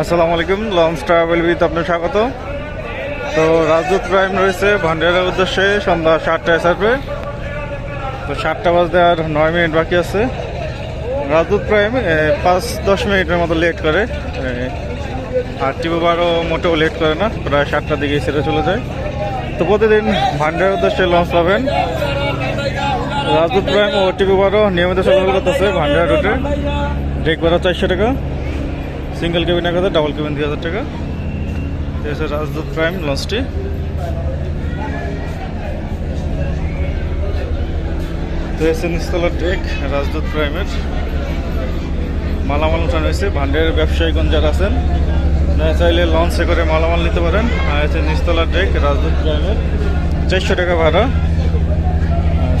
আসসালামু আলাইকুম, launch travel with আপনার স্বাগত। তো রাজদূত প্রাইম রয়েছে ভান্ডারের উদ্দেশ্যে সন্ধ্যা সাতটায় ছাড়বে। তো সাতটা বাজতে আর নয় মিনিট বাকি আছে। রাজদূত প্রাইম পাঁচ, দশ মিনিটের মতো লেট করে। আর টিপুবারও মোটেও লেট করে না, প্রায় সাতটার দিকে ছেড়ে চলে যায়। তো প্রতিদিন ভান্ডারের উদ্দেশ্যে লঞ্চ পাবেন। রাজদূত প্রাইম ও টিপুবারও নিয়মিত চলাচল করতেছে ভান্ডার রুটে। ডেক ভাড়া চারশো টাকা। সিঙ্গেল কেবিন এক হাজার, ডাবল কেবিন দুই হাজার টাকা। হচ্ছে রাজদূত প্রাইম লঞ্চটি। এসে নিস্তলার ডেক রাজদূত প্রাইমের মালামাল উঠানো হয়েছে। ভান্ডারের ব্যবসায়ীগণ যারা আছেন, আপনারা চাইলে লঞ্চে করে মালামাল নিতে পারেন। আর হচ্ছে নিস্তলার ডেক রাজদূত প্রাইমের চারশো টাকা ভাড়া।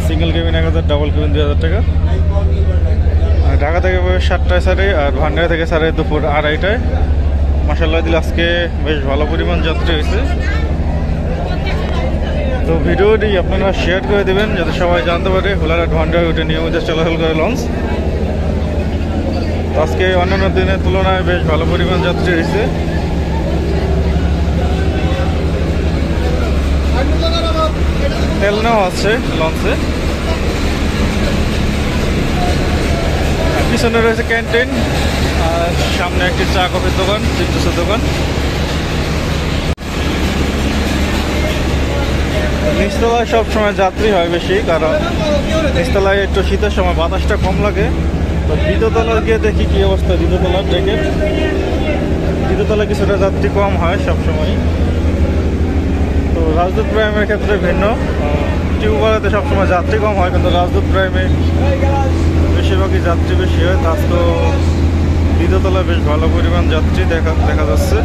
সিঙ্গেল কেবিন এক হাজার, ডাবল কেবিন দুই হাজার টাকা। ঢাকা থেকে সাতটায় সাড়ে আর ভান্ডারা থেকে সাড়ে দুপুর আড়াইটায়। মাসাল্লাহ দিল, আজকে বেশ ভালো পরিমাণ যাত্রী হয়েছে। তো ভিডিওটি আপনারা শেয়ার করে দেবেন, যাতে সবাই জানতে পারে হোলারহাট ভান্ডার ওটা নিয়মিত চলাচল করে লঞ্চ। আজকে অন্যান্য দিনের তুলনায় বেশ ভালো পরিমাণ যাত্রী হয়েছে। তেল নেওয়া আছে লঞ্চে। পিছনে রয়েছে ক্যান্টিন, আর সামনে একটি চা কফির দোকান চিপসের দোকান। নিচতলায় সবসময় যাত্রী হয় বেশি, কারণ নিচতলায় একটু শীতের সময় বাতাসটা কম লাগে। তো দ্বিতীয়তলা গিয়ে দেখি কি অবস্থা দ্বিতীয়তলার ডেকে দ্বিতীয়তলা কিছুটা যাত্রী কম হয় সবসময় তো রাজদূত প্রাইমের ক্ষেত্রে ভিন্ন। টিউবারাতে সবসময় যাত্রী কম হয়, কিন্তু রাজদূত প্রাইমে বেশিরভাগই যাত্রী বেশি হয়, তার তো দ্বিতীয়তলায় বেশ ভালো পরিমাণ যাত্রী দেখা দেখা যাচ্ছে।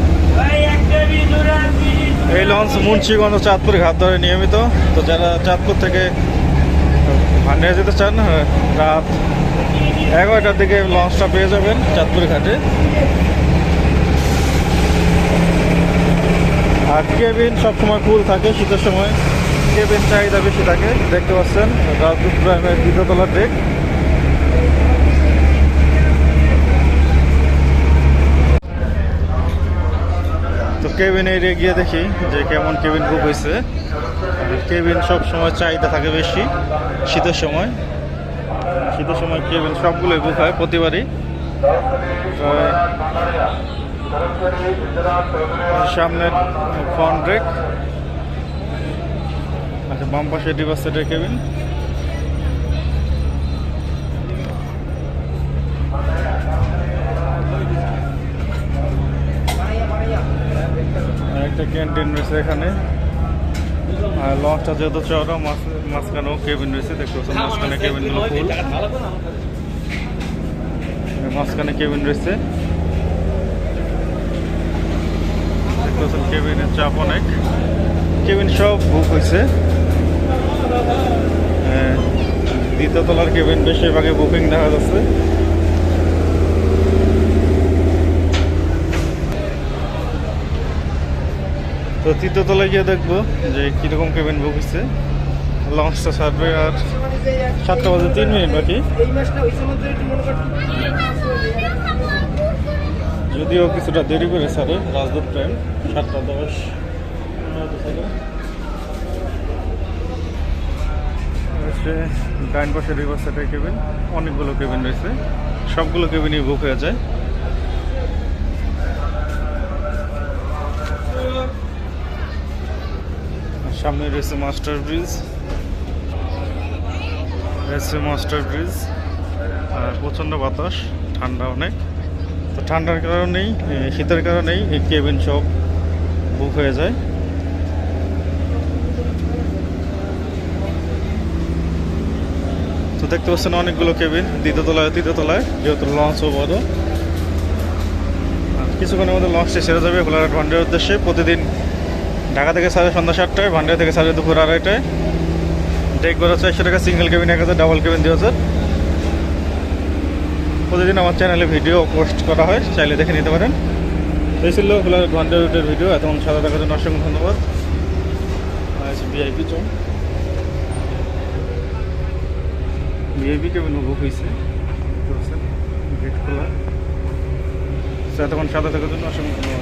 এই লঞ্চ মুন্সিগঞ্জ চাঁদপুর ঘাট ধরে নিয়মিত। তো যারা চাঁদপুর থেকে ভান্ডারে যেতে চান, রাত এগারোটার দিকে লঞ্চটা পেয়ে যাবেন চাঁদপুর ঘাটে। আর কেবিন সবসময় ফুল থাকে শীতের সময়। কেবিন চাহিদা বেশি থাকে, দেখতে পাচ্ছেন রাজদূত প্রাইমের দ্বিতীয়তলার ডেক কেবিন এরিয়া গিয়ে দেখি যে কেমন কেবিন বুক হয়েছে। কেবিন সব সময় চাহিদা থাকে বেশি, শীতের সময়। শীতের সময় কেবিন সবগুলোই বুক হয় প্রতিবারই। সামনের ফ্রন্ট ব্রেক আচ্ছা বাম পাশে ডিভার কেবিন। একটা ক্যান্টিন রয়েছে এখানে। আর লঞ্চটা যেহেতু মাঝ মাঝখানেও কেবিন রয়েছে দেখতে পাচ্ছেন মাঝখানে কেবিনগুলো মাঝখানে কেবিন রয়েছে। দেখতে পাচ্ছেন কেবিনের চাপ অনেক। কেবিন সব বুক হয়েছে। হ্যাঁ, দ্বিতীয় তলার কেবিন বেশিরভাগই বুকিং দেখা যাচ্ছে। তৃতীয় তলায় গিয়ে দেখব যে কীরকম কেবিন বুক হচ্ছে লঞ্চটা ছাড়বে আর সাতটা বাজে তিন মিনিট বাকি। যদিও কিছুটা দেরি করে স্যারে রাজদূত ট্রেন সাতটা দশ। ডাইন পাশে রিভার কেবিন অনেকগুলো কেবিন রয়েছে। সবগুলো কেবিনই বুক হয়ে যায়। সামনে রয়েছে মাস্টার ব্রিজ। রয়েছে মাস্টার ব্রিজ, আর প্রচণ্ড বাতাস, ঠান্ডা অনেক। তো ঠান্ডার কারণেই শীতের কারণেই এই কেবিন সব বুক হয়ে যায়। তো দেখতে পাচ্ছেন অনেকগুলো কেবিন দ্বিতীয় তলায় তৃতীয় তলায় যেহেতু লঞ্চও বড় আর কিছুক্ষণের মধ্যে লঞ্চটি ছেড়ে যাবে হোলারহাট ভান্ডারের উদ্দেশ্যে। প্রতিদিন ঢাকা থেকে সাড়ে সন্ধ্যা সাতটায়, ভান্ডার থেকে সাড়ে দুপুর আড়াইটায়। ডেক ভাড়া চারশো টাকা সিঙ্গেল কেবিন এক হাজার ডাবল কেবিন হাজার। প্রতিদিন আমার চ্যানেলে ভিডিও পোস্ট করা হয়, চাইলে দেখে নিতে পারেন। এই ছিল হলো ঘণ্টা রুটের ভিডিও এতক্ষণ সাদা দেখার জন্য অসংখ্য ধন্যবাদ। বুক হয়েছে। গেট এতক্ষণ সাথে থাকার জন্য অসংখ্য